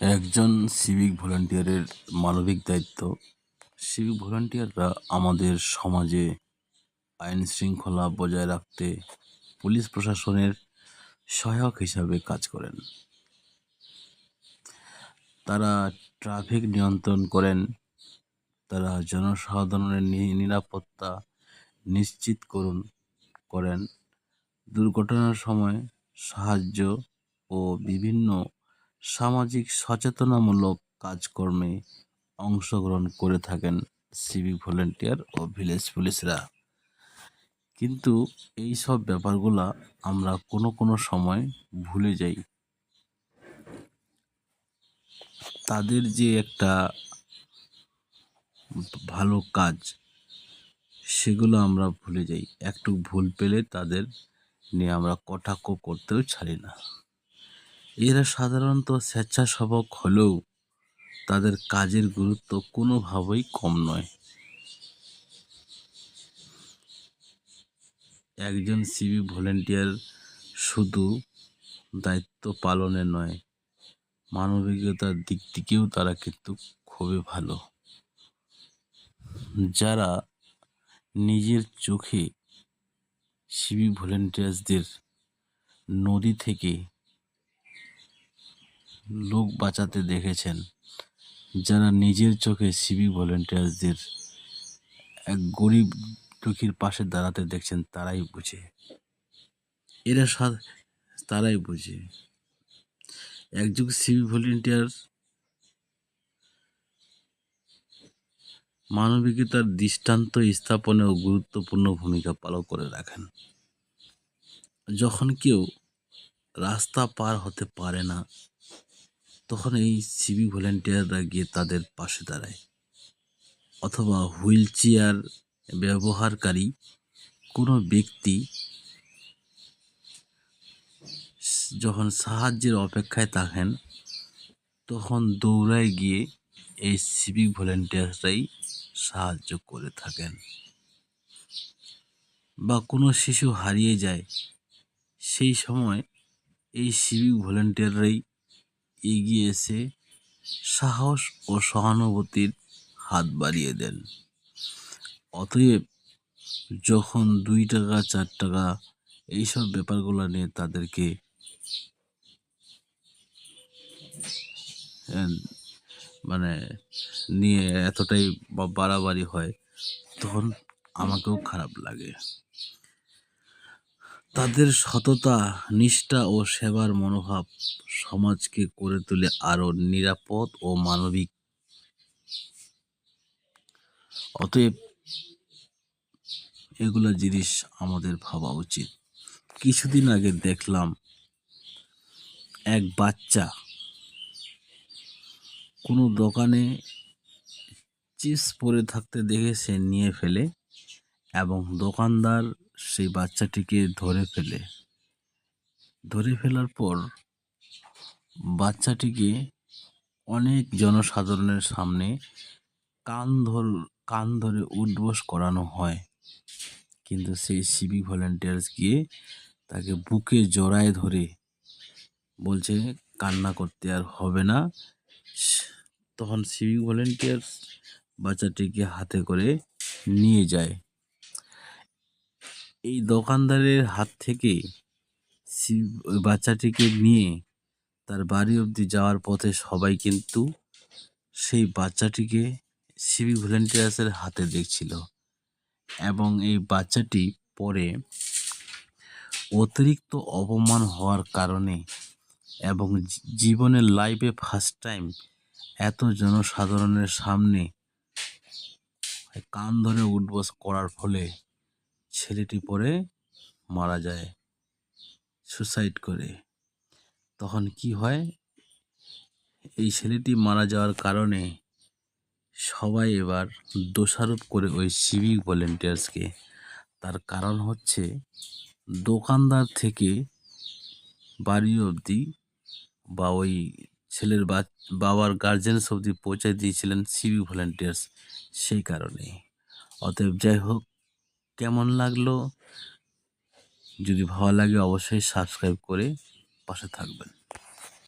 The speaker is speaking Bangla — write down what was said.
একজন সিভিক ভলান্টিয়ারের মানবিক দায়িত্ব। সিভিক ভলান্টিয়াররা আমাদের সমাজে আইন শৃঙ্খলা বজায় রাখতে পুলিশ প্রশাসনের সহায়ক হিসাবে কাজ করেন। তারা ট্রাফিক নিয়ন্ত্রণ করেন, তারা জনসাধারণের নিরাপত্তা নিশ্চিত করুন, করেন। দুর্ঘটনার সময় সাহায্য ও বিভিন্ন সামাজিক সচেতনামূলক কাজকর্মে অংশগ্রহণ করে থাকেন সিভিক ভলেন্টিয়ার ও ভিলেজ পুলিশরা কিন্তু এই সব ব্যাপারগুলা আমরা কোনো কোনো সময় ভুলে যাই। তাদের যে একটা ভালো কাজ, সেগুলো আমরা ভুলে যাই। একটু ভুল পেলে তাদের নিয়ে আমরা কটাক্ষ করতেও ছাড়ি না। এরা সাধারণত স্বেচ্ছাসেবক হলেও তাদের কাজের গুরুত্ব কোনোভাবেই কম নয়। একজন সিভি ভলেন্টিয়ার শুধু দায়িত্ব পালনে নয়, মানবিকতার দিক থেকেও তারা কিন্তু খুবই ভালো। যারা নিজের চোখে সিভি ভলেন্টিয়ার্সদের নদী থেকে লোক বাঁচাতে দেখেছেন। যারা নিজের চোখে সিভিক ভলেন্টিয়ার্সদের এক গরিব দুঃখীর পাশে দাঁড়াতে দেখছেন, তারাই বুঝে। এরা তারাই বুঝে। একজন সিভিক ভলেন্টিয়ার মানবিকতার দৃষ্টান্ত স্থাপনেও গুরুত্বপূর্ণ ভূমিকা পালন করে রাখেন। যখন কেউ রাস্তা পার হতে পারে না তখন এই সিভিক ভলেন্টিয়াররা গিয়ে তাদের পাশে দাঁড়ায়। অথবা হুইল চেয়ার ব্যবহারকারী কোনো ব্যক্তি যখন সাহায্যের অপেক্ষায় থাকেন, তখন দৌড়ায় গিয়ে এই সিভিক ভলেন্টিয়াররাই সাহায্য করে থাকেন। বা কোনো শিশু হারিয়ে যায়, সেই সময় এই সিভিক ভলেন্টিয়াররাই এগিয়ে এসে সাহস ও সহানুভূতির হাত বাড়িয়ে দেন। অতএব যখন দুই টাকা, চার টাকা এইসব ব্যাপারগুলো নিয়ে তাদেরকে মানে নিয়ে এতটাই বাড়াবাড়ি হয়, তখন আমাকেও খারাপ লাগে। তাদের সততা, নিষ্ঠা ও সেবার মনোভাব সমাজকে করে তোলে আরও নিরাপদ ও মানবিক। অতএব এগুলো জিনিস আমাদের ভাবা উচিত। কিছুদিন আগে দেখলাম এক বাচ্চা কোনো দোকানে চিপস পরে থাকতে দেখে সে নিয়ে ফেলে এবং দোকানদার সেই বাচ্চাটিকে ধরে ফেলে। ধরে ফেলার পর বাচ্চাটিকে অনেক জনসাধারণের সামনে কান ধর, কান ধরে উঠবোস করানো হয়। কিন্তু সেই সিভিক ভলেন্টিয়ার্স গিয়ে তাকে বুকে জড়ায় ধরে বলছে, কান্না করতে আর হবে না। তখন সিভিক ভলেন্টিয়ার্স বাচ্চাটিকে হাতে করে নিয়ে যায়। এই দোকানদারের হাত থেকে বাচ্চাটিকে নিয়ে তার বাড়ি অবধি যাওয়ার পথে সবাই কিন্তু সেই বাচ্চাটিকে সিভিক ভলেন্টিয়ার্সের হাতে দেখছিল এবং এই বাচ্চাটি পরে অতিরিক্ত অপমান হওয়ার কারণে এবং জীবনের লাইফে ফার্স্ট টাইম এত জনসাধারণের সামনে কান ধরে উঠবস করার ফলে ছেলেটি পরে মারা যায় সুসাইড করে। তখন কি হয়? এই ছেলেটি মারা যাওয়ার কারণে সবাই এবার দোষারোপ করে ওই সিভিক ভলেন্টিয়ার্সকে তার কারণ হচ্ছে দোকানদার থেকে বাড়ি অবধি বা ওই ছেলের বাবার গার্জেন্স অবধি পৌঁছে দিয়েছিলেন সিভিক ভলেন্টিয়ার্স সেই কারণে। অতএব যাই হোক কেমন লাগল? যদি ভালো লাগে অবশ্যই সাবস্ক্রাইব করে পাশে থাকবেন।